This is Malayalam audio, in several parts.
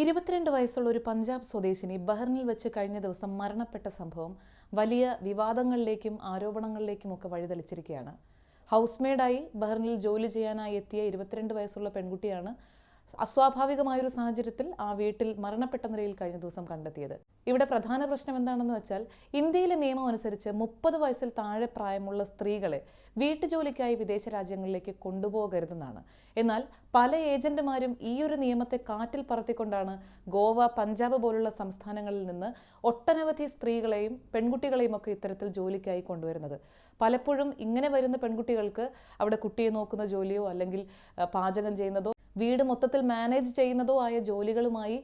ഇരുപത്തിരണ്ട് വയസ്സുള്ള ഒരു പഞ്ചാബ് സ്വദേശിനി ബഹ്റിനിൽ വെച്ച് കഴിഞ്ഞ ദിവസം മരണപ്പെട്ട സംഭവം വലിയ വിവാദങ്ങളിലേക്കും ആരോപണങ്ങളിലേക്കും ആരോപണങ്ങളിലേക്കുമൊക്കെ വഴിതെളിച്ചിരിക്കുകയാണ്. ഹൗസ്മെയ്ഡായി ബഹ്റിനിൽ ജോലി ചെയ്യാനായി എത്തിയ ഇരുപത്തിരണ്ട് വയസ്സുള്ള പെൺകുട്ടിയാണ് അസ്വാഭാവികമായൊരു സാഹചര്യത്തിൽ ആ വീട്ടിൽ മരണപ്പെട്ട നിലയിൽ കഴിഞ്ഞ ദിവസം കണ്ടെത്തിയത്. ഇവിടെ പ്രധാന പ്രശ്നം എന്താണെന്ന് വെച്ചാൽ ഇന്ത്യയിലെ നിയമം അനുസരിച്ച് മുപ്പത് വയസ്സിൽ താഴെ പ്രായമുള്ള സ്ത്രീകളെ വീട്ടുജോലിക്കായി വിദേശ രാജ്യങ്ങളിലേക്ക് കൊണ്ടുപോകരുതെന്നാണ്. എന്നാൽ പല ഏജന്റുമാരും ഈ ഒരു നിയമത്തെ കാറ്റിൽ പറത്തിക്കൊണ്ടാണ് ഗോവ പഞ്ചാബ് പോലുള്ള സംസ്ഥാനങ്ങളിൽ നിന്ന് ഒട്ടനവധി സ്ത്രീകളെയും പെൺകുട്ടികളെയും ഒക്കെ ഇത്തരത്തിൽ ജോലിക്കായി കൊണ്ടുവരുന്നത്. പലപ്പോഴും ഇങ്ങനെ വരുന്ന പെൺകുട്ടികൾക്ക് അവിടെ കുട്ടിയെ നോക്കുന്ന ജോലിയോ അല്ലെങ്കിൽ പാചകം ചെയ്യുന്നതോ വീട് മൊത്തത്തിൽ മാനേജ് ചെയ്യുന്നതോ ആയ ജോലികളുമായി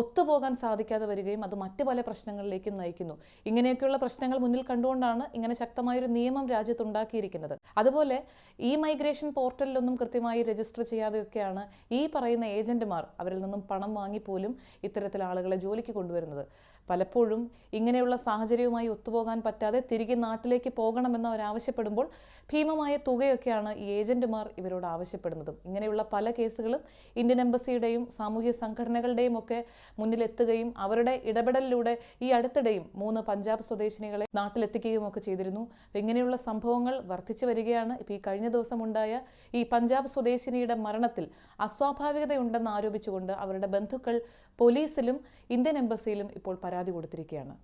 ഒത്തുപോകാൻ സാധിക്കാതെ വരികയും അത് മറ്റു പല പ്രശ്നങ്ങളിലേക്കും നയിക്കുന്നു. ഇങ്ങനെയൊക്കെയുള്ള പ്രശ്നങ്ങൾ മുന്നിൽ കണ്ടുകൊണ്ടാണ് ഇങ്ങനെ ശക്തമായൊരു നിയമം രാജ്യത്തുണ്ടാക്കിയിരിക്കുന്നത്. അതുപോലെ ഈ മൈഗ്രേഷൻ പോർട്ടലിലൊന്നും കൃത്യമായി രജിസ്റ്റർ ചെയ്യാതെയൊക്കെയാണ് ഈ പറയുന്ന ഏജന്റുമാർ അവരിൽ നിന്നും പണം വാങ്ങിപ്പോലും ഇത്തരത്തിൽ ആളുകളെ ജോലിക്ക് കൊണ്ടുവരുന്നത്. പലപ്പോഴും ഇങ്ങനെയുള്ള സാഹചര്യവുമായി ഒത്തുപോകാൻ പറ്റാതെ തിരികെ നാട്ടിലേക്ക് പോകണമെന്ന് അവരാവശ്യപ്പെടുമ്പോൾ ഭീമമായ തുകയൊക്കെയാണ് ഈ ഏജന്റുമാർ ഇവരോട് ആവശ്യപ്പെടുന്നതും. ഇങ്ങനെയുള്ള പല കേസുകളും ഇന്ത്യൻ എംബസിയുടെയും സാമൂഹ്യ സംഘടനകളുടെയും ഒക്കെ മുന്നിലെത്തുകയും അവരുടെ ഇടപെടലിലൂടെ ഈ അടുത്തിടെയും മൂന്ന് പഞ്ചാബ് സ്വദേശിനികളെ നാട്ടിലെത്തിക്കുകയും ഒക്കെ ചെയ്തിരുന്നു. ഇങ്ങനെയുള്ള സംഭവങ്ങൾ വർദ്ധിച്ചു വരികയാണ്. ഇപ്പോൾ ഈ കഴിഞ്ഞ ദിവസം ഉണ്ടായ ഈ പഞ്ചാബ് സ്വദേശിനിയുടെ മരണത്തിൽ അസ്വാഭാവികതയുണ്ടെന്ന് ആരോപിച്ചുകൊണ്ട് അവരുടെ ബന്ധുക്കൾ പോലീസിലും ഇന്ത്യൻ എംബസിയിലും ഇപ്പോൾ പരാതി കൊടുത്തിരിക്കുകയാണ്.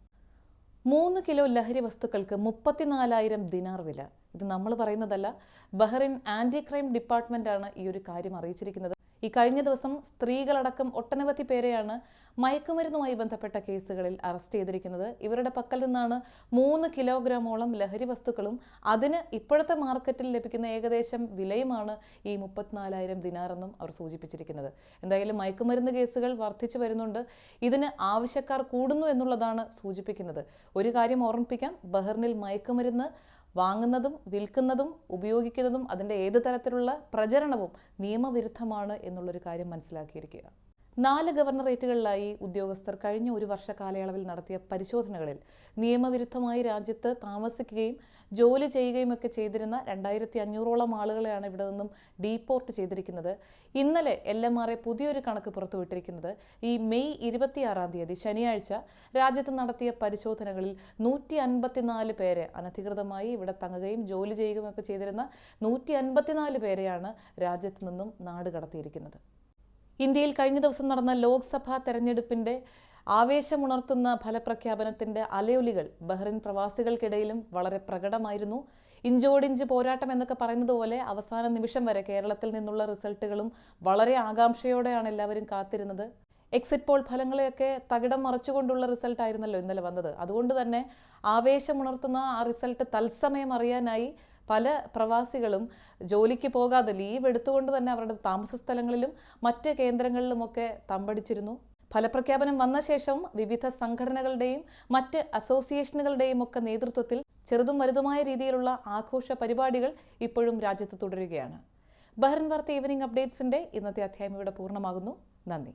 മൂന്ന് കിലോ ലഹരി വസ്തുക്കൾക്ക് മുപ്പത്തിനാലായിരം ദിനാർ വില. ഇത് നമ്മൾ പറയുന്നതല്ല ബഹ്റിൻ ആന്റി ക്രൈം ഡിപ്പാർട്ട്മെന്റാണ് ഈ ഒരു കാര്യം അറിയിച്ചിരിക്കുന്നത്. ഈ കഴിഞ്ഞ ദിവസം സ്ത്രീകളടക്കം ഒട്ടനവധി പേരെയാണ് മയക്കുമരുന്നുമായി ബന്ധപ്പെട്ട കേസുകളിൽ അറസ്റ്റ് ചെയ്തിരിക്കുന്നത്. ഇവരുടെ പക്കൽ നിന്നാണ് മൂന്ന് കിലോഗ്രാമോളം ലഹരി വസ്തുക്കളും അതിന് ഇപ്പോഴത്തെ മാർക്കറ്റിൽ ലഭിക്കുന്ന ഏകദേശം വിലയുമാണ് ഈ മുപ്പത്തിനാലായിരം ദിനാറെന്നും അവർ സൂചിപ്പിച്ചിരിക്കുന്നത്. എന്തായാലും മയക്കുമരുന്ന് കേസുകൾ വർദ്ധിച്ചു വരുന്നുണ്ട്. ഇതിന് ആവശ്യക്കാർ കൂടുന്നു എന്നുള്ളതാണ് സൂചിപ്പിക്കുന്നത്. ഒരു കാര്യം ഓർമ്മിപ്പിക്കാം. ബഹ്റിനിൽ മയക്കുമരുന്ന് വാങ്ങുന്നതും വിൽക്കുന്നതും ഉപയോഗിക്കുന്നതും അതിന്റെ ഏത് തരത്തിലുള്ള പ്രചരണവും നിയമവിരുദ്ധമാണ് എന്നുള്ളൊരു കാര്യം മനസ്സിലാക്കിയിരിക്കുക. നാല് ഗവർണറേറ്റുകളിലായി ഉദ്യോഗസ്ഥർ കഴിഞ്ഞ ഒരു വർഷ കാലയളവിൽ നടത്തിയ പരിശോധനകളിൽ നിയമവിരുദ്ധമായി രാജ്യത്ത് താമസിക്കുകയും ജോലി ചെയ്യുകയും ഒക്കെ ചെയ്തിരുന്ന രണ്ടായിരത്തി അഞ്ഞൂറോളം ആളുകളെയാണ് ഇവിടെ നിന്നും ഡീപ്പോർട്ട് ചെയ്തിരിക്കുന്നത്. ഇന്നലെ എൽ എം ആർ എ പുതിയൊരു കണക്ക് പുറത്തുവിട്ടിരിക്കുന്നത്. ഈ മെയ് ഇരുപത്തിയാറാം തീയതി ശനിയാഴ്ച രാജ്യത്ത് നടത്തിയ പരിശോധനകളിൽ നൂറ്റി അൻപത്തിനാല് പേരെ അനധികൃതമായി ഇവിടെ തങ്ങുകയും ജോലി ചെയ്യുകയും ഒക്കെ ചെയ്തിരുന്ന നൂറ്റി അൻപത്തിനാല് പേരെയാണ് രാജ്യത്ത് നിന്നും നാട് കടത്തിയിരിക്കുന്നത്. ഇന്ത്യയിൽ കഴിഞ്ഞ ദിവസം നടന്ന ലോക്സഭാ തെരഞ്ഞെടുപ്പിന്റെ ആവേശമുണർത്തുന്ന ഫലപ്രഖ്യാപനത്തിന്റെ അലയൊലികൾ ബഹ്റിൻ പ്രവാസികൾക്കിടയിലും വളരെ പ്രകടമായിരുന്നു. ഇഞ്ചോടിഞ്ച് പോരാട്ടം എന്നൊക്കെ പറയുന്നത് പോലെ അവസാന നിമിഷം വരെ കേരളത്തിൽ നിന്നുള്ള റിസൾട്ടുകളും വളരെ ആകാംക്ഷയോടെയാണ് എല്ലാവരും കാത്തിരുന്നത്. എക്സിറ്റ് പോൾ ഫലങ്ങളെയൊക്കെ തകിടം മറച്ചുകൊണ്ടുള്ള റിസൾട്ട് ആയിരുന്നല്ലോ ഇന്നലെ വന്നത്. അതുകൊണ്ട് തന്നെ ആവേശമുണർത്തുന്ന ആ റിസൾട്ട് തത്സമയം അറിയാനായി പല പ്രവാസികളും ജോലിക്ക് പോകാതെ ലീവ് എടുത്തുകൊണ്ട് തന്നെ അവരുടെ താമസ സ്ഥലങ്ങളിലും മറ്റ് കേന്ദ്രങ്ങളിലുമൊക്കെ തമ്പടിച്ചിരുന്നു. ഫലപ്രഖ്യാപനം വന്ന ശേഷം വിവിധ സംഘടനകളുടെയും മറ്റ് അസോസിയേഷനുകളുടെയും ഒക്കെ നേതൃത്വത്തിൽ ചെറുതും വലുതുമായ രീതിയിലുള്ള ആഘോഷ പരിപാടികൾ ഇപ്പോഴും രാജ്യത്ത് തുടരുകയാണ്. ബഹ്റിൻ വാർത്ത ഈവനിംഗ് അപ്ഡേറ്റ്സിന്റെ ഇന്നത്തെ അധ്യായം ഇവിടെ പൂർണമാകുന്നു. നന്ദി.